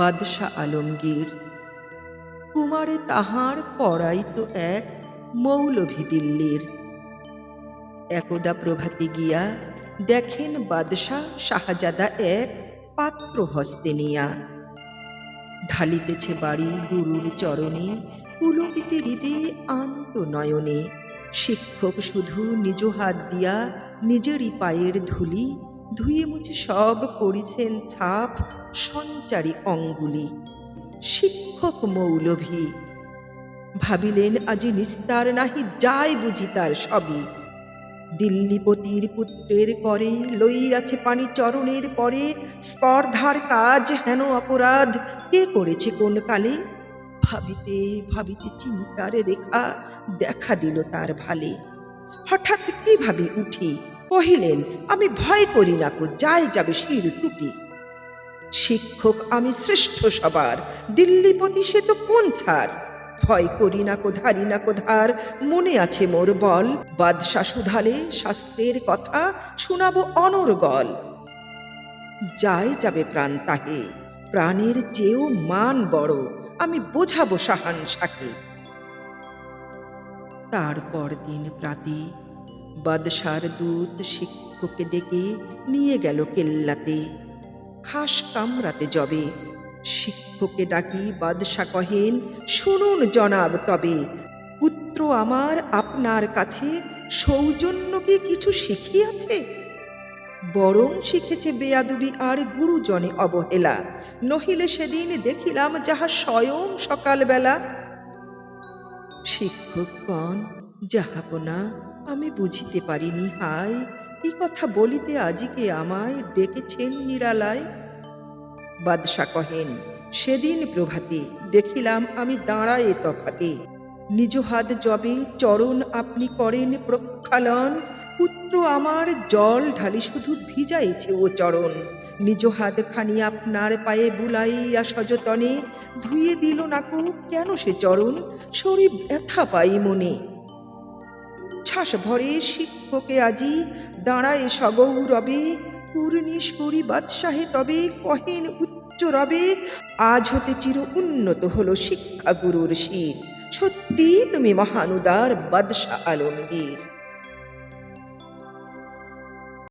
বাদশাহ আলমগীর। কুমারে তাহার পড়াই তো এক মৌলভী দিল্লির। একদা প্রভাতে গিয়া দেখেন বাদশাহ শাহজাদা এক পাত্র হস্তে নিয়া। ঢালিতেছে বাড়ি গুরুর চরণে পুলকিতে হৃদে আন্ত নয়নে। শিক্ষক শুধু নিজ হাত দিয়া নিজেরই পায়ের ধুলি ধুয়ে মুছে সব করিছেন ছাপ সঞ্চারী অঙ্গুলি। শিক্ষক মৌলভী, ভাবিলেন আজি নিস্তার নাহি যায় বুঝি তার সবই। দিল্লিপতির পুত্রের করে লইয়াছে পানি চরণের পরে, স্পর্ধার কাজ হেন অপরাধ, কে করেছে কোন কালে? ভাবিতে ভাবিতে চিন্তার রেখা দেখা দিল তার ভালে। হঠাৎ কীভাবে উঠি? কহিলেন, আমি ভয় করি না কো, যাই যাবে শির টুটি শিক্ষক, আমি শ্রেষ্ঠ সবার। দিল্লিপতি সে তো কোন ছাড় ভয় করি না কো কোধারি না কোধার মনে আছে মোর বল। বাদশা সুধালে শাস্ত্রের কথা, শোনাবো অনর্গল যায় যাবে প্রাণ তাহে প্রাণের চেয়েও মান বড়। আমি বোঝাবো সাহান সাকে। তারপর দিন প্রাতে বাদশার দূত শিক্ষককে ডেকে নিয়ে গেল কেল্লাতে। খাস কামরাতে যবে শিক্ষককে ডাকি, বাদশা কহেন, শুনুন জনাব তবে, পুত্র আমার আপনার কাছে সৌজন্যকে কিছু শিখিয়াছে? বরং শিখেছে বেয়াদুবি আর গুরুজনে অবহেলা। নহিলে সেদিন দেখিলাম যাহা স্বয়ং সকালবেলা। শিক্ষকগণ যাহাপনা আমি বুঝিতে পারিনি হাই কি কথা বলিতে আজিকে আমায় ডেকেছেন নিরালায়? বাদশা কহেন, সেদিন প্রভাতে দেখিলাম আমি দাঁড়ায়ে তফাতে। নিজ হাত জবে চরণ আপনি করেন প্রক্ষালন, পুত্র আমার জল ঢালি শুধু ভিজাইছে ও চরণ। নিজ হাত খানি আপনার পায়ে বুলাইয়া সযতনে ধুয়ে দিল নাকো, কেন সে চরণ? শরীর ব্যথা পাই মনে। ছাস ভরে শিক্ষকে আজি দাঁড়ায় সগৌরবে পূর্ণিশ করি বাদশাহে তবে কহেন উচ্চ রবে, আজ হতে চির উন্নত হলো শিক্ষা গুরুর শীত সত্যি তুমি মহানুদার বাদশাহ আলমগীর।